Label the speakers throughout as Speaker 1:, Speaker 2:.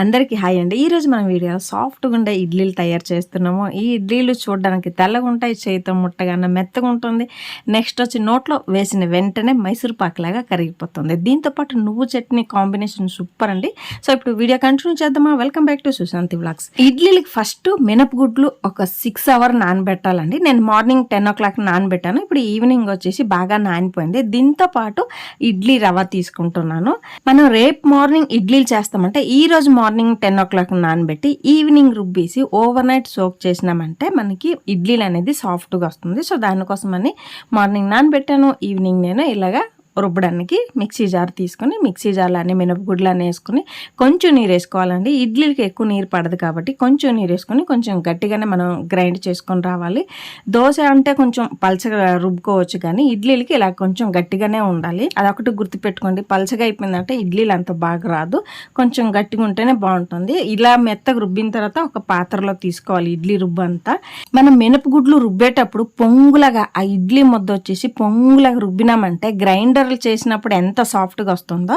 Speaker 1: అందరికీ హాయ్ అండి. ఈరోజు మనం వీడియో సాఫ్ట్గా ఉండే ఇడ్లీలు తయారు చేస్తున్నాము. ఈ ఇడ్లీలు చూడడానికి తెల్లగా ఉంటాయి చేతితో ముట్టగానే మెత్తగా ఉంటుంది. నెక్స్ట్ వచ్చి నోట్లో వేసిన వెంటనే మైసూర్ పాకులాగా కరిగిపోతుంది. దీంతో పాటు నువ్వు చట్నీ కాంబినేషన్ సూపర్ అండి. సో ఇప్పుడు వీడియో కంటిన్యూ చేద్దామా? Welcome back to Sushanti vlogs ఇడ్లీలకి first మినపగుడ్లు ఒక సిక్స్ అవర్ నానబెట్టాలండి. నేను మార్నింగ్ టెన్ ఓ క్లాక్ నానబెట్టాను. ఇప్పుడు ఈవినింగ్ వచ్చేసి బాగా నానిపోయింది. దీంతో పాటు ఇడ్లీ రవ్వ తీసుకుంటున్నాను. మనం రేపు మార్నింగ్ ఇడ్లీలు చేస్తామంటే ఈ రోజు మార్నింగ్ టెన్ ఓ క్లాక్ నానబెట్టి ఈవినింగ్ రుబ్బేసి ఓవర్ నైట్ సోక్ చేసినామంటే మనకి ఇడ్లీలు అనేది సాఫ్ట్గా వస్తుంది. సో దానికోసమని మార్నింగ్ నానబెట్టాను ఈవినింగ్ నేను ఇలాగా రుబ్బడానికి మిక్సీ జార్ తీసుకొని మిక్సీ జార్లో అన్ని మినపగుడ్లు అన్నీ వేసుకొని కొంచెం నీరు వేసుకోవాలండి. ఇడ్లీలకి ఎక్కువ నీరు పడదు కాబట్టి కొంచెం నీరు వేసుకొని కొంచెం గట్టిగానే మనం గ్రైండ్ చేసుకొని రావాలి. దోశ అంటే కొంచెం పలచగా రుబ్బుకోవచ్చు కానీ ఇడ్లీలకి ఇలా కొంచెం గట్టిగానే ఉండాలి. అదొకటి గుర్తుపెట్టుకోండి. పలచగా అయిపోయిందంటే ఇడ్లీలు అంత బాగా రాదు. కొంచెం గట్టిగా ఉంటేనే బాగుంటుంది. ఇలా మెత్తగా రుబ్బిన తర్వాత ఒక పాత్రలో తీసుకోవాలి ఇడ్లీ రుబ్బు అంతా మనం మినపగుడ్లు రుబ్బేటప్పుడు పొంగులాగా ఆ ఇడ్లీ ముద్ద వచ్చేసి పొంగులాగా రుబ్బినామంటే గ్రైండర్ గ్రైండర్లు చేసినప్పుడు ఎంత సాఫ్ట్గా వస్తుందో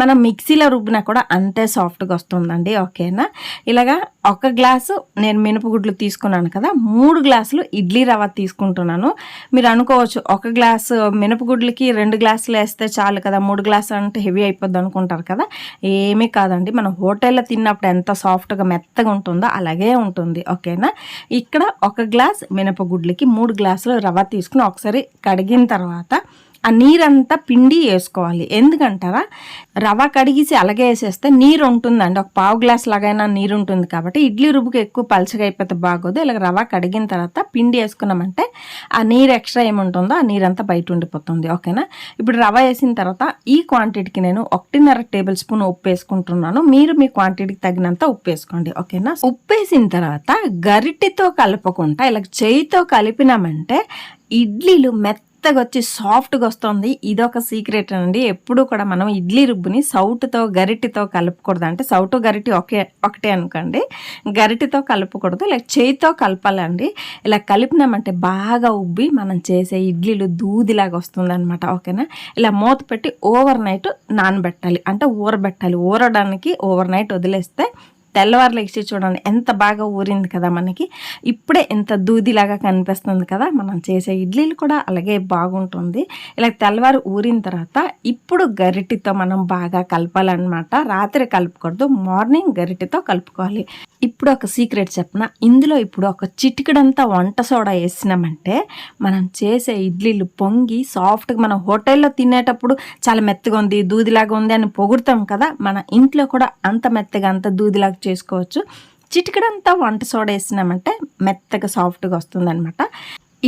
Speaker 1: మనం మిక్సీలో రుబ్బినా కూడా అంతే సాఫ్ట్గా వస్తుందండి. ఓకేనా? ఇలాగా ఒక గ్లాసు నేను మినపగుడ్లు తీసుకున్నాను కదా మూడు గ్లాసులు ఇడ్లీ రవ్వ తీసుకుంటున్నాను. మీరు అనుకోవచ్చు ఒక గ్లాసు మినపగుడ్లకి రెండు గ్లాసులు వేస్తే చాలు కదా మూడు గ్లాసులు అంటే హెవీ అయిపోద్ది అనుకుంటారు కదా ఏమీ కాదండి. మనం హోటల్లో తిన్నప్పుడు ఎంత సాఫ్ట్గా మెత్తగా ఉంటుందో అలాగే ఉంటుంది. ఓకేనా? ఇక్కడ ఒక గ్లాస్ మినపగుడ్లకి మూడు గ్లాసులు రవ్వ తీసుకుని ఒకసారి కడిగిన తర్వాత ఆ నీరంతా పిండి వేసుకోవాలి. ఎందుకంటారా? రవ్వ కడిగేసి అలాగే వేసేస్తే నీరు ఉంటుందండి ఒక పావు గ్లాస్ లాగైనా నీరు ఉంటుంది కాబట్టి ఇడ్లీ రుబ్బుకి ఎక్కువ పలచగా అయిపోతే బాగోదు. ఇలా రవ్వ కడిగిన తర్వాత పిండి వేసుకున్నామంటే ఆ నీరు ఎక్స్ట్రా ఏముంటుందో ఆ నీరంతా బయట ఉండిపోతుంది. ఓకేనా? ఇప్పుడు రవ్వ వేసిన తర్వాత ఈ క్వాంటిటీకి నేను ఒకటిన్నర టేబుల్ స్పూన్ ఉప్పు వేసుకుంటున్నాను. మీరు మీ క్వాంటిటీకి తగినంత ఉప్పు వేసుకోండి. ఓకేనా? ఉప్పు వేసిన తర్వాత గరిటెతో కలపకుండా ఇలా చేయితో కలిపినామంటే ఇడ్లీలు మెత్త మెత్తగా వచ్చి సాఫ్ట్గా వస్తుంది. ఇదొక సీక్రెట్ అండి. ఎప్పుడు కూడా మనం ఇడ్లీ రుబ్బుని సౌటుతో గరిటితో కలపకూడదు. అంటే సౌటు గరిటి ఒకే ఒకటే అనుకోండి. గరిటితో కలపకూడదు. ఇలా చేయితో కలపాలండి. ఇలా కలిపినామంటే బాగా ఉబ్బి మనం చేసే ఇడ్లీలు దూదిలాగా వస్తుంది అనమాట ఓకేనా? ఇలా మూత పెట్టి ఓవర్ నైట్ నానబెట్టాలి. అంటే ఊరబెట్టాలి. ఊరడానికి ఓవర్ నైట్ వదిలేస్తే తెల్లవారులు ఇచ్చి చూడండి ఎంత బాగా ఊరింది కదా మనకి. ఇప్పుడే ఎంత దూదిలాగా కనిపిస్తుంది కదా మనం చేసే ఇడ్లీలు కూడా అలాగే బాగుంటుంది. ఇలా తెల్లవారు ఊరిన తర్వాత ఇప్పుడు గరిటితో మనం బాగా కలపాలన్నమాట. రాత్రి కలుపుకూడదు మార్నింగ్ గరిటితో కలుపుకోవాలి. ఇప్పుడు ఒక సీక్రెట్ చెప్పిన ఇందులో ఇప్పుడు ఒక చిటికడంతా వంట సోడా వేసినామంటే మనం చేసే ఇడ్లీలు పొంగి సాఫ్ట్గా మనం హోటల్లో తినేటప్పుడు చాలా మెత్తగా ఉంది దూదిలాగా ఉంది అని పొగుడతాం కదా మన ఇంట్లో కూడా అంత మెత్తగా అంత దూదిలాగా చేసుకోవచ్చు. చిటికడంతా వంట సోడా వేసినామంటే మెత్తగా సాఫ్ట్గా వస్తుందన్నమాట.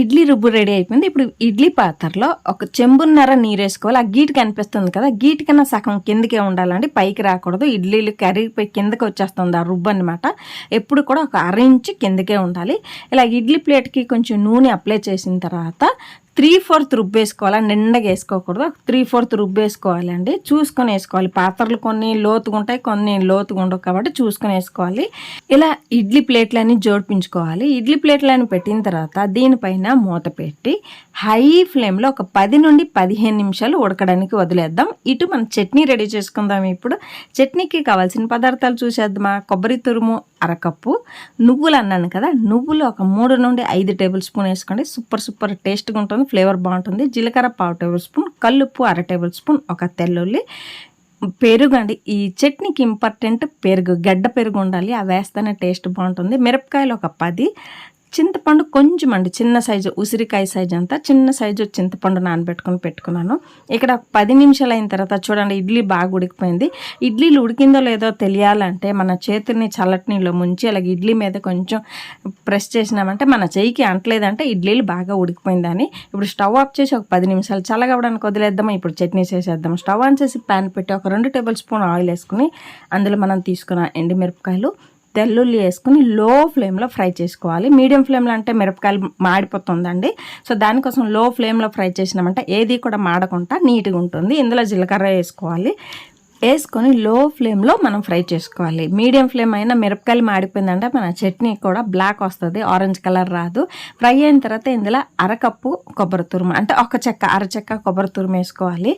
Speaker 1: ఇడ్లీ రుబ్బు రెడీ అయిపోయింది. ఇప్పుడు ఇడ్లీ పాత్రలో ఒక చెంబున్నర నీరు వేసుకోవాలి. ఆ గీటు కనిపిస్తుంది కదా గీటు కన్నా సగం కిందకే ఉండాలండి. పైకి రాకూడదు. ఇడ్లీలు కరిగిపోయి కిందకి వచ్చేస్తుంది ఆ రుబ్బు అనమాట ఎప్పుడు కూడా ఒక అర ఇంచు కిందకే ఉండాలి. ఇలా ఇడ్లీ ప్లేట్కి కొంచెం నూనె అప్లై చేసిన తర్వాత త్రీ ఫోర్త్ రుబ్బేసుకోవాలి? నిండగా వేసుకోకూడదు. త్రీ ఫోర్త్ రుబ్బేసుకోవాలండి. చూసుకొని వేసుకోవాలి. పాత్రలు కొన్ని లోతుగా ఉంటాయి కొన్ని లోతుగా ఉండవు కాబట్టి చూసుకొని వేసుకోవాలి. ఇలా ఇడ్లీ ప్లేట్లన్నీ జోడిపించుకోవాలి ఇడ్లీ ప్లేట్లను పెట్టిన తర్వాత దీనిపైన మూత పెట్టి హై ఫ్లేమ్లో ఒక పది నుండి పదిహేను నిమిషాలు ఉడకడానికి వదిలేద్దాం. ఇటు మనం చట్నీ రెడీ చేసుకుందాం ఇప్పుడు. చట్నీకి కావాల్సిన పదార్థాలు చూసేద్దామా? కొబ్బరి తురుము అరకప్పు. నువ్వులు అన్నాను కదా నువ్వులు ఒక మూడు నుండి ఐదు టేబుల్ స్పూన్ వేసుకోండి. సూపర్ సూపర్ టేస్ట్గా ఉంటుంది. ఫ్లేవర్ బాగుంటుంది. జీలకర్ర పావు టేబుల్ స్పూన్ కల్లుప్పు అర టేబుల్ స్పూన్ ఒక తెల్లుల్లి పెరుగు అండి. ఈ చట్నీకి ఇంపార్టెంట్ పెరుగు గడ్డ పెరుగు ఉండాలి. అవి వేస్తేనే టేస్ట్ బాగుంటుంది. మిరపకాయలు ఒక పది చింతపండు కొంచెం అండి చిన్న సైజు ఉసిరికాయ సైజు అంతా చిన్న సైజు చింతపండు నానబెట్టుకొని పెట్టుకున్నాను. ఇక్కడ పది నిమిషాలు అయిన తర్వాత చూడండి ఇడ్లీ బాగా ఉడికిపోయింది. ఇడ్లీలు ఉడికిందో లేదో తెలియాలంటే మన చేతిని చల్లటినీళ్ళు ముంచి అలాగే ఇడ్లీ మీద కొంచెం ప్రెస్ చేసినామంటే మన చేయికి అంటలేదంటే ఇడ్లీలు బాగా ఉడికిపోయిందని. ఇప్పుడు స్టవ్ ఆఫ్ చేసి ఒక పది నిమిషాలు చల్లగవడానికి వదిలేద్దాం ఇప్పుడు చట్నీ చేసేద్దాం. స్టవ్ ఆన్ చేసి ప్యాన్ పెట్టి ఒక రెండు టేబుల్ స్పూన్ ఆయిల్ వేసుకుని అందులో మనం తీసుకున్న ఎండుమిరపకాయలు తెల్లుల్లి వేసుకుని లో ఫ్లేమ్లో ఫ్రై చేసుకోవాలి. మీడియం ఫ్లేమ్లో అంటే మిరపకాయలు మాడిపోతుందండి. సో దానికోసం లో ఫ్లేమ్లో ఫ్రై చేసినామంటే ఏది కూడా మాడకుండా నీట్గా ఉంటుంది. ఇందులో జీలకర్ర వేసుకోవాలి. వేసుకొని లో ఫ్లేమ్లో మనం ఫ్రై చేసుకోవాలి. మీడియం ఫ్లేమ్ అయినా మిరపకాయలు మాడిపోయిందంటే మన చట్నీ కూడా బ్లాక్ వస్తుంది ఆరెంజ్ కలర్ రాదు. ఫ్రై అయిన తర్వాత ఇందులో అరకప్పు కొబ్బరి తురుము అంటే ఒక చెక్క అరచెక్క కొబ్బరి తురుము వేసుకోవాలి.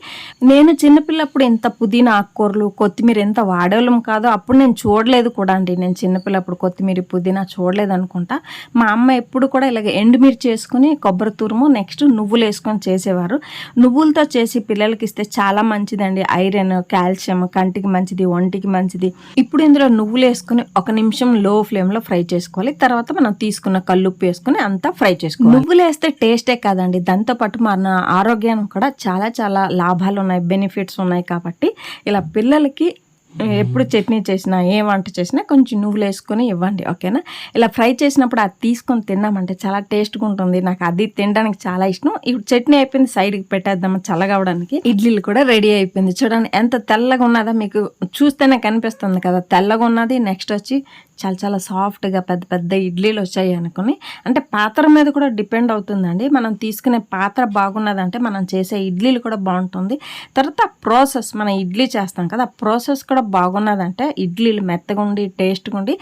Speaker 1: నేను చిన్నపిల్లప్పుడు ఇంత పుదీనా ఆకుకూరలు కొత్తిమీర ఎంత వాడేవాళ్ళం కాదో అప్పుడు నేను చూడలేదు కూడా అండి. నేను చిన్నపిల్లప్పుడు కొత్తిమీర పుదీనా చూడలేదు అనుకుంటా. మా అమ్మ ఎప్పుడు కూడా ఇలాగ ఎండుమిర్చి చేసుకుని కొబ్బరి తురుము నెక్స్ట్ నువ్వులు వేసుకొని చేసేవారు. నువ్వులతో చేసి పిల్లలకి ఇస్తే చాలా మంచిదండి. ఐరన్ కాల్షియం కంటికి మంచిది ఒంటికి మంచిది. ఇప్పుడు ఇందులో నువ్వులు వేసుకుని ఒక నిమిషం లో ఫ్లేమ్లో ఫ్రై చేసుకోవాలి. తర్వాత మనం తీసుకున్న కల్లుప్పు వేసుకుని అంతా ఫ్రై చేసుకోవాలి. నువ్వులు వేస్తే టేస్టే కాదండి. దాంతో పాటు మన ఆరోగ్యానికి కూడా చాలా చాలా లాభాలు ఉన్నాయి బెనిఫిట్స్ ఉన్నాయి కాబట్టి ఇలా పిల్లలకి ఎప్పుడు చట్నీ చేసినా ఏ వంట చేసినా కొంచెం నువ్వులు వేసుకొని ఇవ్వండి ఓకేనా? ఇలా ఫ్రై చేసినప్పుడు అది తీసుకొని తిన్నామంటే చాలా టేస్ట్గా ఉంటుంది. నాకు అది తినడానికి చాలా ఇష్టం. ఇప్పుడు చట్నీ అయిపోయింది సైడ్కి పెట్టేద్దామా చల్లగవడానికి ఇడ్లీలు కూడా రెడీ అయిపోయింది. చూడండి ఎంత తెల్లగా ఉన్నదో మీకు చూస్తేనే కనిపిస్తుంది కదా. తెల్లగా ఉన్నది నెక్స్ట్ వచ్చి చాలా చాలా సాఫ్ట్గా పెద్ద పెద్ద ఇడ్లీలు వచ్చాయి అనుకుని. అంటే పాత్ర మీద కూడా డిపెండ్ అవుతుందండి. మనం తీసుకునే పాత్ర బాగున్నదంటే మనం చేసే ఇడ్లీలు కూడా బాగుంటుంది. తర్వాత ప్రాసెస్ మనం ఇడ్లీ చేస్తాం కదా ఆ ప్రాసెస్ కూడా బాగున్నదంటే ఇడ్లీలు మెత్తగా ఉండి టేస్ట్గా ఉండి.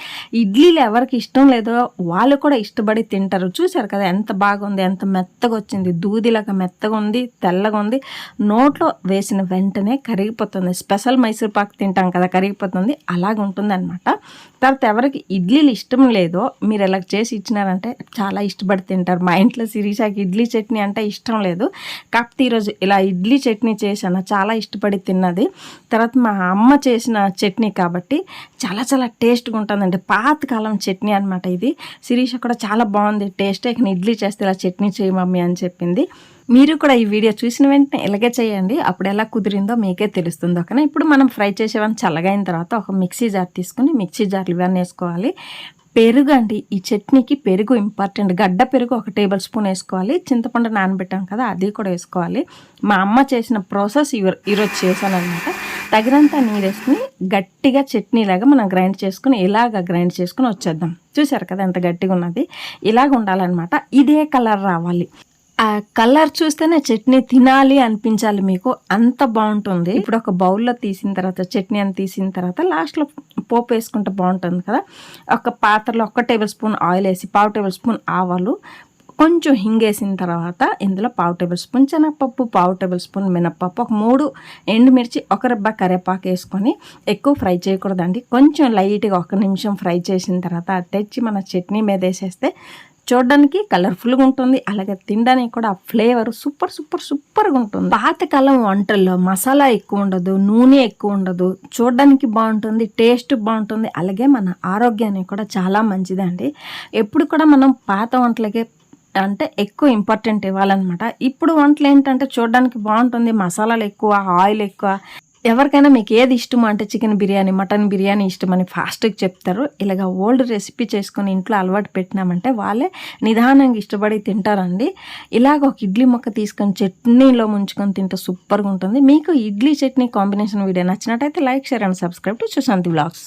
Speaker 1: ఇడ్లీలు ఎవరికి ఇష్టం లేదో వాళ్ళు కూడా ఇష్టపడి తింటారు. చూసారు కదా ఎంత బాగుంది ఎంత మెత్తగా వచ్చింది. దూదిలాగా మెత్తగా ఉంది తెల్లగా ఉంది. నోట్లో వేసిన వెంటనే కరిగిపోతుంది. స్పెషల్ మైసూర్ పాక్ తింటాం కదా కరిగిపోతుంది. అలాగ ఉంటుంది అనమాట తర్వాత ఎవరికి ఇడ్లీలు ఇష్టం లేదో మీరు ఎలా చేసి ఇచ్చినారంటే చాలా ఇష్టపడి తింటారు. మా ఇంట్లో సిరీషాకి ఇడ్లీ చట్నీ అంటే ఇష్టం లేదు. కాకపోతే ఈరోజు ఇలా ఇడ్లీ చట్నీ చేశాను చాలా ఇష్టపడి తిన్నది. తర్వాత మా అమ్మ చేసి చేసిన చట్నీ కాబట్టి చాలా చాలా టేస్ట్గా ఉంటుందండి. పాతకాలం చట్నీ అనమాట ఇది. శిరీష కూడా చాలా బాగుంది. టేస్ట్ ఇక ఇడ్లీ చేస్తే ఇలా చట్నీ చేయి మమ్మీ అని చెప్పింది. మీరు కూడా ఈ వీడియో చూసిన వెంటనే ఇలాగే చేయండి. అప్పుడు ఎలా కుదిరిందో మీకే తెలుస్తుంది. ఒకనే ఇప్పుడు మనం ఫ్రై చేసేవన్నీ చల్లగా అయిన తర్వాత ఒక మిక్సీ జార్ తీసుకుని మిక్సీ జార్లు ఇవన్నీ వేసుకోవాలి. పెరుగు అండి ఈ చట్నీకి పెరుగు ఇంపార్టెంట్ గడ్డ పెరుగు ఒక టేబుల్ స్పూన్ వేసుకోవాలి. చింతపండు నానబెట్టాం కదా అది కూడా వేసుకోవాలి. మా అమ్మ చేసిన ప్రాసెస్ ఈరోజు చేశాను అనమాట తగినంత నీరేసుకుని గట్టిగా చట్నీలాగా మనం గ్రైండ్ చేసుకుని ఇలాగ గ్రైండ్ చేసుకుని వచ్చేద్దాం. చూసారు కదా ఎంత గట్టిగా ఉన్నది? ఇలాగ ఉండాలన్నమాట. ఇదే కలర్ రావాలి. ఆ కలర్ చూస్తేనే చట్నీ తినాలి అనిపించాలి మీకు. అంత బాగుంటుంది. ఇప్పుడు ఒక బౌల్లో తీసిన తర్వాత చట్నీ అని తీసిన తర్వాత లాస్ట్లో పోపు వేసుకుంటే బాగుంటుంది కదా. ఒక పాత్రలో ఒక టేబుల్ స్పూన్ ఆయిల్ వేసి పావు టేబుల్ స్పూన్ ఆవాలు కొంచెం హింగేసిన తర్వాత ఇందులో పావు టేబుల్ స్పూన్ శనగపప్పు పావు టేబుల్ స్పూన్ మినప్పప్పు ఒక మూడు ఎండుమిర్చి ఒక రెబ్బ కరివేపాకు వేసుకొని ఎక్కువ ఫ్రై చేయకూడదండి. కొంచెం లైట్గా ఒక నిమిషం ఫ్రై చేసిన తర్వాత తెచ్చి మన చట్నీ మీద వేసేస్తే చూడడానికి కలర్ఫుల్గా ఉంటుంది. అలాగే తినడానికి కూడా ఆ ఫ్లేవర్ సూపర్ సూపర్ సూపర్గా ఉంటుంది. పాతకాలం వంటల్లో మసాలా ఎక్కువ ఉండదు నూనె ఎక్కువ ఉండదు. చూడడానికి బాగుంటుంది టేస్ట్ బాగుంటుంది. అలాగే మన ఆరోగ్యానికి కూడా చాలా మంచిదండి ఎప్పుడు కూడా మనం పాత వంటలకే అంటే ఎక్కువ ఇంపార్టెంట్ ఇవ్వాలన్నమాట. ఇప్పుడు వంటలు ఏంటంటే చూడడానికి బాగుంటుంది. మసాలాలు ఎక్కువ ఆయిల్ ఎక్కువ. ఎవరికైనా మీకు ఏది ఇష్టం అంటే చికెన్ బిర్యానీ మటన్ బిర్యానీ ఇష్టమని ఫాస్ట్గా చెప్తారు. ఇలాగ ఓల్డ్ రెసిపీ చేసుకొని ఇంట్లో అలవాటు పెట్టినామంటే వాళ్ళే నిదానంగా ఇష్టపడి తింటారండి. ఇలాగ ఒక ఇడ్లీ మొక్క తీసుకొని చట్నీలో ముంచుకొని తింటే సూపర్గా ఉంటుంది. మీకు ఇడ్లీ చట్నీ కాంబినేషన్ వీడియో నచ్చినట్టయితే like share and subscribe to Sushanti blogs.